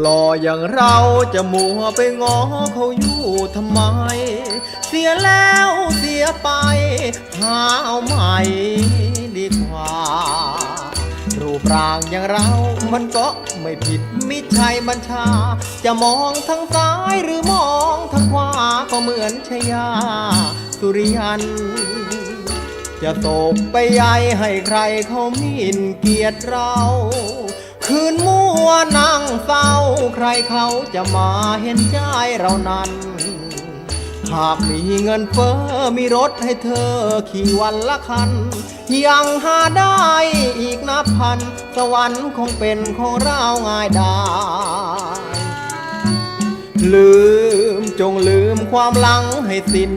หล่ออย่างเราจะมัวไปงอเขาอยู่ทำไม เสียแล้วเสียไป หาเอาใหม่ดีกว่า รูปร่างอย่างเรามันก็ไม่ผิดมิใช่บัญชา จะมองทางซ้ายหรือมองทางขวาก็เหมือนชยา สุริยันจะตกไปใยให้ใครเขามินเกียรติเรา คืนมัวนั่งเศร้า ใครเขาจะมาเห็นใจเรานั้น หากมีเงินเฟ้อมีรถให้เธอขี่วันละคัน ยังหาได้อีกนับพัน สวรรค์คงเป็นของเราง่ายได้ ลืมจงลืมความหลังให้สิ้น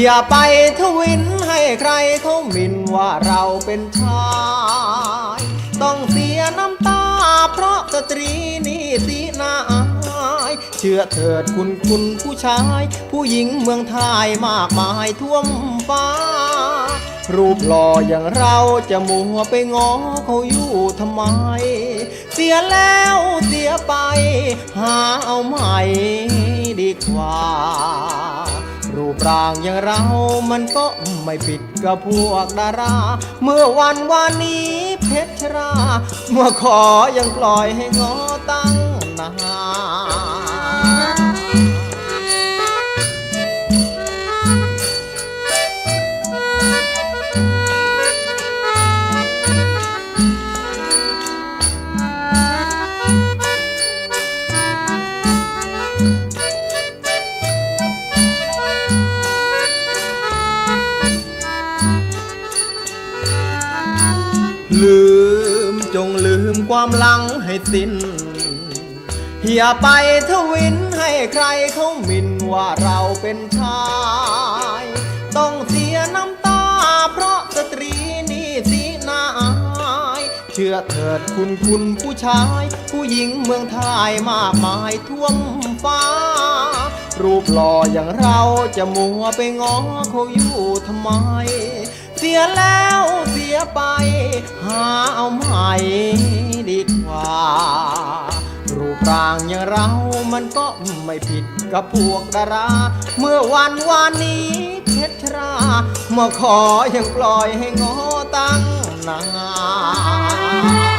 อย่าไปทวินให้ใครเขาหมิ่นว่าเราเป็นชาย ต้องเสีย ยน้ำตา เพราะสตรีนี่สีนาอายเชื่อเถิดคุณคุณผู้ชาย ผู้หญิงเมืองไทยมากมายท่วมฟ้า รูปหล่ออย่างเราจะมัวไปง้อเขาอยู่ทำไม เสียแล้วเสียไป หาเอาใหม่ดีกว่า ปร่างอย่างเรา มันก็ไม่ผิดกับพวกดารา เมื่อวันวานนี้เพชรรา เมื่อขอยังปล่อยให้งอตั้งนาน ลืมจงลืมความหลังให้สิ้น อย่าไปทวินให้ใครเขาหมิ่นว่าเราเป็นชาย ต้องเสียน้ำตาเพราะสตรีนี่สีนาอาย เชื่อเถิดคุณคุณผู้ชาย ผู้หญิงเมืองไทยมากมายท่วมฟ้า รูปหล่ออย่างเราจะมัวไปง้อเขาอยู่ทำไม เสียแล้วเสียไป หาเอาใหม่ดีกว่า รูปร่างอย่างเรามันก็ไม่ผิดกับพวกดารา เมื่อวันวานนี้เพชรราเมื่อขอยังปล่อยให้งอตั้งนาน